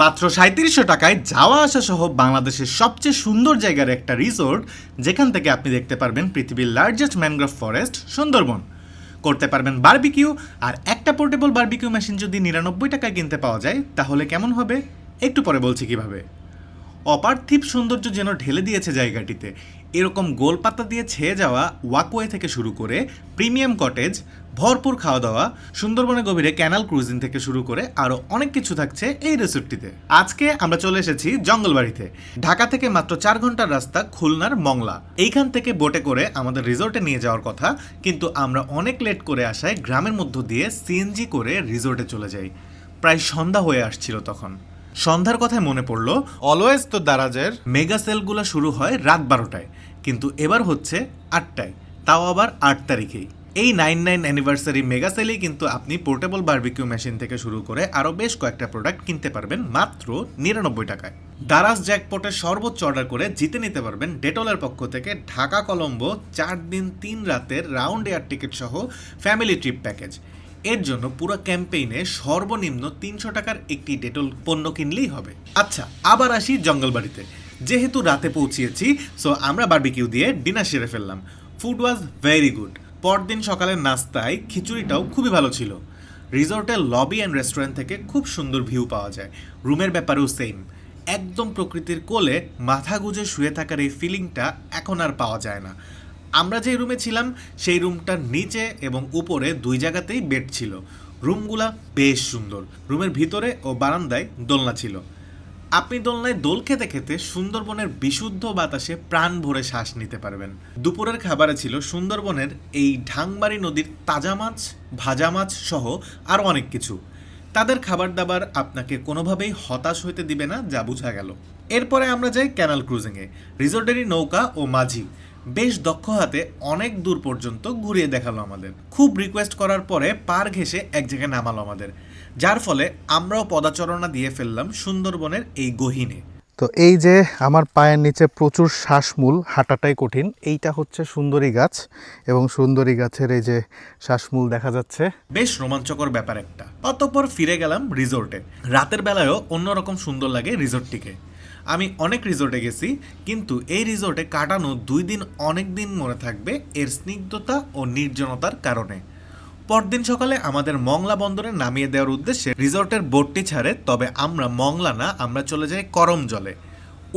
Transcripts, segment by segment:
মাত্র সাঁত্রিশশো টাকায় যাওয়া আসা সহ বাংলাদেশের সবচেয়ে সুন্দর জায়গার একটা রিসোর্ট, যেখান থেকে আপনি দেখতে পারবেন পৃথিবীর লার্জেস্ট ম্যানগ্রোভ ফরেস্ট সুন্দরবন। করতে পারবেন বার্বিকিউ আর একটা পোর্টেবল বার্বিকিউ মেশিন যদি নিরানব্বই টাকায় কিনতে পাওয়া যায়, তাহলে কেমন হবে? একটু পরে বলছি কীভাবে। অপার্থিব সৌন্দর্য যেন ঢেলে দিয়েছে জায়গাটিতে। এরকম গোলপাতা দিয়ে ছেয়ে যাওয়া ওয়াকওয়ে থেকে শুরু করে প্রিমিয়াম কটেজ, ভরপুর খাওয়া দাওয়া সুন্দরবনের গভীরে ক্যানাল ক্রুজিং থেকে শুরু করে আরও অনেক কিছু থাকছে এই রিসোর্টটিতে। আজকে আমরা চলে এসেছি জঙ্গলবাড়িতে। ঢাকা থেকে মাত্র চার ঘণ্টার রাস্তা খুলনার মংলা। এইখান থেকে বোটে করে আমাদের রিসোর্টে নিয়ে যাওয়ার কথা, কিন্তু আমরা অনেক লেট করে আসায় গ্রামের মধ্য দিয়ে সিএনজি করে রিসোর্টে চলে যাই। প্রায় সন্ধ্যা হয়ে আসছিল তখন। সন্ধ্যার কথায় মনে পড়ল, অলওয়েজ তো দারাজের মেগা সেলগুলো শুরু হয় রাত বারোটায়, কিন্তু এবার হচ্ছে আটটায়, তাও আবার আট তারিখেই। এই নাইন নাইন অ্যানিভার্সারি মেগা সেলেই কিন্তু আপনি পোর্টেবল বার্বিকিউ মেশিন থেকে শুরু করে আরও বেশ কয়েকটা প্রোডাক্ট কিনতে পারবেন মাত্র নিরানব্বই টাকায়। দারাজ জ্যাকপটের সর্বোচ্চ অর্ডার করে জিতে নিতে পারবেন ডেটলের পক্ষ থেকে ঢাকা কলম্বো চার দিন, তিন রাতের রাউন্ড এয়ার টিকিট সহ ফ্যামিলি ট্রিপ প্যাকেজ। এর জন্য পুরো ক্যাম্পেইনে সর্বনিম্ন তিনশো টাকার একটি ডেটল পণ্য কিনলেই হবে। আচ্ছা আবার আসি জঙ্গলবাড়িতে। যেহেতু রাতে পৌঁছিয়েছি সো আমরা বারবিকিউ দিয়ে ডিনার সেরে ফেললাম। ফুড ওয়াজ ভেরি গুড পরদিন সকালের নাস্তায় খিচুড়িটাও খুবই ভালো ছিল। রিসোর্টের লবি অ্যান্ড রেস্টুরেন্ট থেকে খুব সুন্দর ভিউ পাওয়া যায়। রুমের ব্যাপারেও সেম একদম প্রকৃতির কোলে মাথা গুজে শুয়ে থাকার এই ফিলিংটা এখন আর পাওয়া যায় না। আমরা যে রুমে ছিলাম, সেই রুমটার নিচে এবং উপরে দুই জায়গাতেই বেড ছিল। রুমগুলা বেশ সুন্দর। রুমের ভিতরে ও বারান্দায় দোলনা ছিল। আপনি দোলনায় দোল খেতে খেতে সুন্দরবনের বিশুদ্ধ বাতাসে প্রাণ ভরে শ্বাস নিতে পারবেন। দুপুরের খাবারে ছিল সুন্দরবনের এই ঢাংবাড়ি নদীর তাজা মাছ, ভাজা মাছ সহ আরও অনেক কিছু। তাদের খাবার দাবার আপনাকে কোনোভাবেই হতাশ হইতে দিবে না, যা বোঝা গেল। এরপরে আমরা যাই ক্যানাল ক্রুজিংয়ে রিসোর্টেরই নৌকা ও মাঝি। বেশ দক্ষ হাতে অনেক দূর পর্যন্ত ঘুরিয়ে দেখাল আমাদের। খুব রিকোয়েস্ট করার পরে পার ঘেসে এক জায়গায় নামালো আমাদের। যার ফলে আমরাও পদাচরণা দিয়ে ফেললাম সুন্দরবনের এই গহিনে। তো এই যে আমার পায়ের নিচে প্রচুর শ্বাসমূল হাঁটাটাই কঠিন এইটা হচ্ছে সুন্দরী গাছ এবং সুন্দরী গাছের এই যে শ্বাসমূল দেখা যাচ্ছে। বেশ রোমাঞ্চকর ব্যাপার একটা। অতঃপর ফিরে গেলাম রিসোর্টে। রাতের বেলায়ও অন্যরকম সুন্দর লাগে রিসোর্টটিকে। আমি অনেক রিসোর্টে গেছি, কিন্তু এই রিসোর্টে কাটানো দুই দিন অনেক দিন মনে থাকবে এর স্নিগ্ধতা ও নির্জনতার কারণে। পরদিন সকালে আমাদের মংলা বন্দরে নামিয়ে দেওয়ার উদ্দেশ্যে রিসোর্টের বোটটি ছাড়ে, তবে আমরা মংলা না, আমরা চলে যাই করম জলে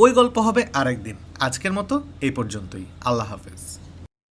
ওই গল্প হবে আরেকদিন। আজকের মতো এই পর্যন্তই। আল্লাহ হাফেজ।